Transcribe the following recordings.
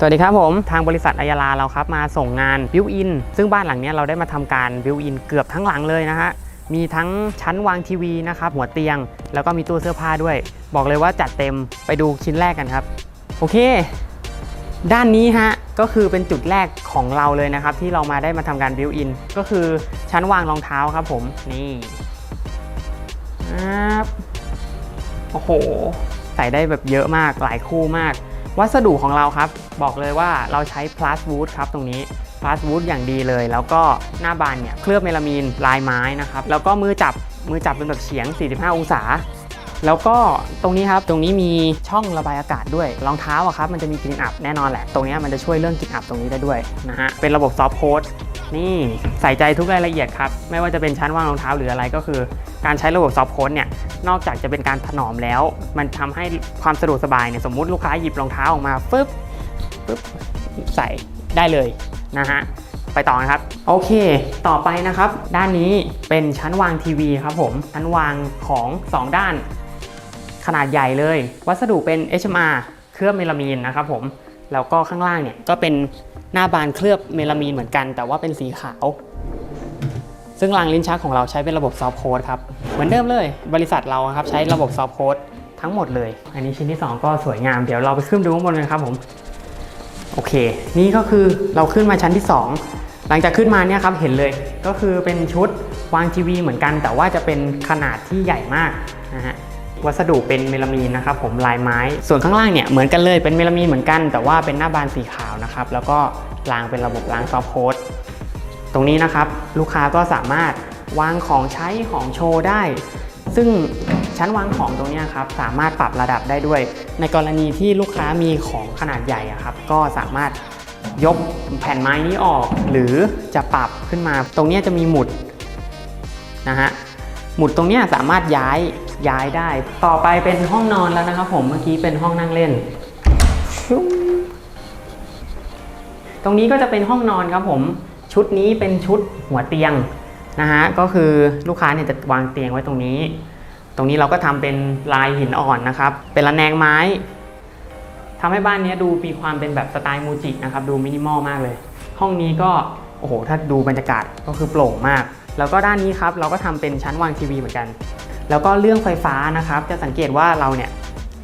สวัสดีครับผมทางบริษัทอายาลาเราครับมาส่งงานบิวอินซึ่งบ้านหลังนี้เราได้มาทำการบิวอินเกือบทั้งหลังเลยนะฮะมีทั้งชั้นวางทีวีนะครับหัวเตียง แล้วก็มีตู้เสื้อผ้าด้วย บอกเลยว่าจัดเต็มไปดูชิ้นแรกกันครับ โอเค ด้านนี้ฮะก็คือเป็นจุดแรกของเราเลยนะครับ ที่เรามาได้มาทำการบิวอินก็คือชั้นวางรองเท้าครับผมนี่ครับโอ้โห ใส่ได้แบบเยอะมากหลายคู่มาก วัสดุของเราครับ บอกเลยว่าเราใช้ plus wood ครับตรงนี้ plus wood อย่างดีเลย แล้วก็หน้าบานเนี่ยเคลือบเมลามีนลายไม้นะครับ แล้วก็มือจับมือจับเป็นแบบเฉียง 45 องศา แล้วก็ตรงนี้ครับตรงนี้มีช่องระบายอากาศด้วยรองเท้าอะครับมันจะมีกลิ่นอับแน่นอนแหละ ตรงนี้มันจะช่วยเรื่องกลิ่นอับตรงนี้ได้ด้วยนะฮะเป็นระบบซอฟต์โค้ด นี่ใส่ใจทุกรายละเอียดครับ ไม่ว่าจะเป็นชั้นวางรองเท้าหรืออะไรก็คือ การใช้ระบบซอฟโค้ดเนี่ยนอกจากจะเป็นการถนอมแล้ว มันทำให้ความสะดวกสบายเนี่ยสมมุติลูกค้าหยิบรองเท้าออกมาฟึบฟึบใส่ได้เลยนะฮะไปต่อนะครับ โอเค ต่อไปนะครับ ด้านนี้เป็นชั้นวางทีวีครับผม ชั้นวางของ 2 ด้าน ขนาดใหญ่เลย วัสดุเป็น HMR เคลือบเมลามีนนะครับผม แล้วก็ข้างล่างเนี่ยก็เป็น หน้าบานเคลือบเมลามีนเหมือนกัน แต่ว่าเป็นสีขาว ซึ่งรางลิ้นชักของเราใช้เป็นระบบซอฟต์โค้ดครับ เหมือนเดิมเลย บริษัทเราครับใช้ระบบซอฟต์โค้ดทั้งหมดเลย อันนี้ชิ้นที่ 2 ก็สวยงาม เดี๋ยวเราไปขึ้นดูข้างบนกันครับผม โอเค นี่ก็คือเราขึ้นมาชั้นที่ 2 หลังจากขึ้นมาเนี่ยครับเห็นเลย ก็คือเป็นชุดวางทีวีเหมือนกัน แต่ว่าจะเป็นขนาดที่ใหญ่มากนะฮะ วัสดุเป็นเมลามีนนะครับผมลายไม้ ส่วนข้างล่างเนี่ยเหมือนกันเลยเป็นเมลามีนเหมือนกัน แต่ว่าเป็นหน้าบานสีขาวนะครับแล้วก็รางเป็นระบบรางซอฟต์โค้ดตรงนี้นะครับลูกค้าก็สามารถวางของใช้ของโชว์ได้ ซึ่งชั้นวางของตรงนี้ครับสามารถปรับระดับได้ด้วย ในกรณีที่ลูกค้ามีของขนาดใหญ่อะครับก็สามารถยกแผ่นไม้นี้ออก หรือจะปรับขึ้นมา ตรงนี้จะมีหมุดนะฮะ หมุดตรงนี้สามารถย้ายย้ายได้ ต่อไปเป็นห้องนอนแล้วนะครับผมเมื่อกี้เป็นห้องนั่งเล่น ตรงนี้ก็จะเป็นห้องนอนครับผมชุดนี้เป็นชุดหัวเตียงนะฮะก็คือลูกค้าเนี่ยจะวางเตียงไว้ตรงนี้ ตรงนี้เราก็ทำเป็นลายหินอ่อนนะครับ เป็นระแนงไม้ทำให้บ้านนี้ดูมีความเป็นแบบสไตล์มูจินะครับ ดูมินิมอลมากเลย ห้องนี้ก็โอ้โหถ้าดูบรรยากาศก็คือโปร่งมาก แล้วก็ด้านนี้ครับเราก็ทำเป็นชั้นวางทีวีเหมือนกัน แล้วก็เรื่องไฟฟ้านะครับ จะสังเกตว่าเราเนี่ย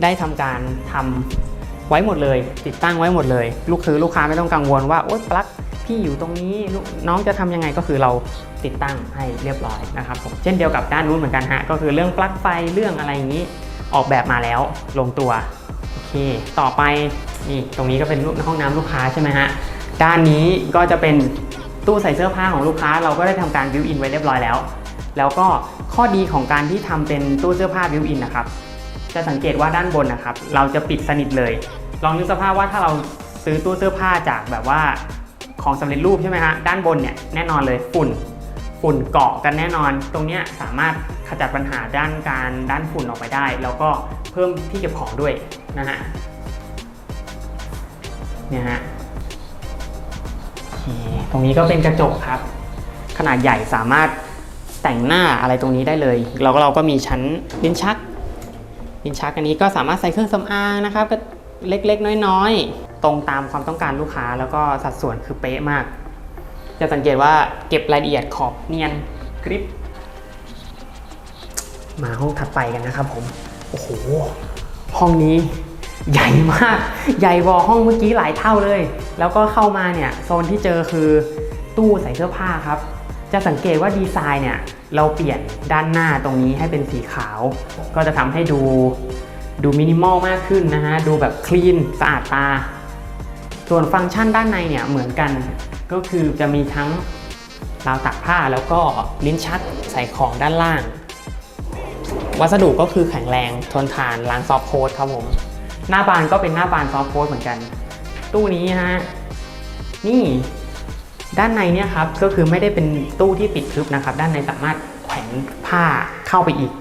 ได้ทำการทำไว้หมดเลย ติดตั้งไว้หมดเลย ลูกคือลูกค้าไม่ต้องกังวลว่าโอ๊ยปลั๊กพี่อยู่ตรงนี้น้องจะทำยังไงก็คือเราติดตั้งให้เรียบร้อยนะครับผมเช่นเดียวกับด้านนู้นเหมือนกันฮะก็คือเรื่องปลั๊กไฟเรื่องอะไรอย่างนี้ออกแบบมาแล้วลงตัวโอเค ต่อไปนี่ตรงนี้ก็เป็นห้องน้ำลูกค้าใช่ไหมฮะด้านนี้ก็จะเป็น ตู้ใส่เสื้อผ้าของลูกค้าเราก็ได้ทำการบิวอินไว้เรียบร้อยแล้ว แล้วก็ข้อดีของการที่ทำเป็นตู้เสื้อผ้าบิวอินนะครับ จะสังเกตว่าด้านบนนะครับ เราจะปิดสนิทเลย ลองนึกสภาพว่าถ้าเราซื้อตู้เสื้อผ้าจากแบบว่าของสำเร็จรูปใช่ไหมฮะ ด้านบนเนี่ยแน่นอนเลยฝุ่น ฝุ่นเกาะกันแน่นอน ตรงนี้สามารถขจัดปัญหาด้านการด้านฝุ่นออกไปได้ แล้วก็เพิ่มที่เก็บของด้วยนะฮะ เนี่ยฮะ ตรงนี้ก็เป็นกระจกครับ ขนาดใหญ่สามารถแต่งหน้าอะไรตรงนี้ได้เลยแล้วก็เราก็มีชั้นลิ้นชักลิ้นชักอันนี้ก็สามารถใส่เครื่องสำอางนะครับก็เล็กๆ น้อยๆ ตรงตามความต้องการลูกค้าแล้วก็สัดส่วนคือเป๊ะมาก จะสังเกตว่าเก็บรายละเอียดขอบเนียนกริบมาห้องถัดไปกันนะครับผม โอ้โห ห้องนี้ ใหญ่มาก ใหญ่กว่าห้องเมื่อกี้หลายเท่าเลย แล้วก็เข้ามาเนี่ยโซนที่เจอคือตู้ใส่เสื้อผ้าครับ จะสังเกตว่าดีไซน์เนี่ยเราเปลี่ยนด้านหน้าตรงนี้ให้เป็นสีขาว ก็จะทำให้ดูดูมินิมอลมากขึ้นนะฮะ ดูแบบคลีนสะอาดตา ส่วนฟังก์ชันด้านในเนี่ยเหมือนกัน ก็คือจะมีทั้งราวตักผ้าแล้วก็ลิ้นชักใส่ของด้านล่าง วัสดุก็คือแข็งแรงทนทานล้างซอฟต์โค้ดครับผม หน้าบานก็เป็นหน้าบานซอฟต์โค้ดเหมือนกัน ตู้นี้ฮะนี่ด้านในเนี่ยครับก็คือไม่ได้เป็นตู้ที่ปิดทึบนะครับ ด้านในสามารถแขวนผ้าเข้าไปอีก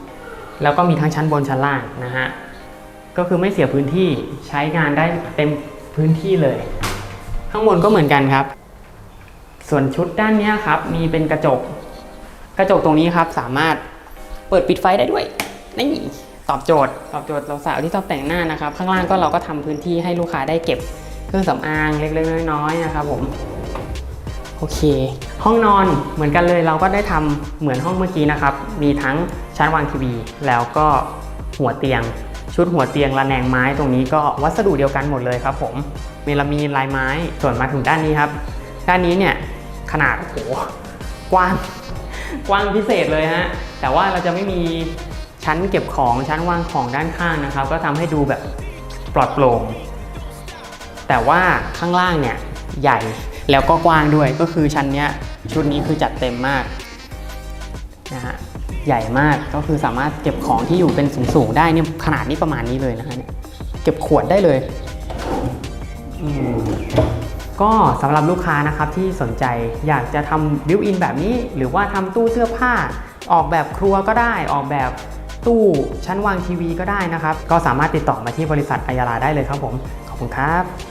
แล้วก็มีทั้งชั้นบนชั้นล่างนะฮะก็คือไม่เสียพื้นที่ใช้งานได้เต็มพื้นที่เลย ข้างบนก็เหมือนกันครับ ส่วนชุดด้านนี้ครับ มีเป็นกระจก กระจกตรงนี้ครับสามารถเปิดปิดไฟได้ด้วยนี่ อบโจทย์ตอบโจทย์เราสาวที่ชอบแต่งหน้านะครับ ข้างล่างก็เราก็ทำพื้นที่ให้ลูกค้าได้เก็บเครื่องสำอางเล็กๆน้อยๆนะครับผมโอเค ห้องนอนเหมือนกันเลยเราก็ได้ทำเหมือนห้องเมื่อกี้นะครับ มีทั้งชั้นวางทีวี แล้วก็หัวเตียง ชุดหัวเตียงระแนงไม้ตรงนี้ก็วัสดุเดียวกันหมดเลยครับ ผมเมลามีนลายไม้ส่วนมาถึงด้านนี้ครับ ด้านนี้เนี่ยขนาดโอ้โหกว้างกว้างพิเศษเลยฮะแต่ว่าเราจะไม่มี ชั้นเก็บของชั้นวางของด้านข้างนะครับ ก็ทำให้ดูแบบปลอดโปร่งแต่ว่าข้างล่างเนี่ยใหญ่แล้วก็กว้างด้วยก็คือชั้นเนี้ยชุดนี้คือจัดเต็มมากนะฮะใหญ่มากก็คือสามารถเก็บของที่อยู่เป็นสูงๆได้เนี่ยขนาดนี้ประมาณนี้เลยนะฮะเนี่ยเก็บขวดได้เลยก็สำหรับลูกค้านะครับที่สนใจอยากจะทำบิวอินแบบนี้ หรือว่าทำตู้เสื้อผ้า ออกแบบครัวก็ได้ออกแบบ ตู้ชั้นวางทีวีก็ได้นะครับ ก็สามารถติดต่อมาที่บริษัทอายาลาได้เลยครับผม ขอบคุณครับ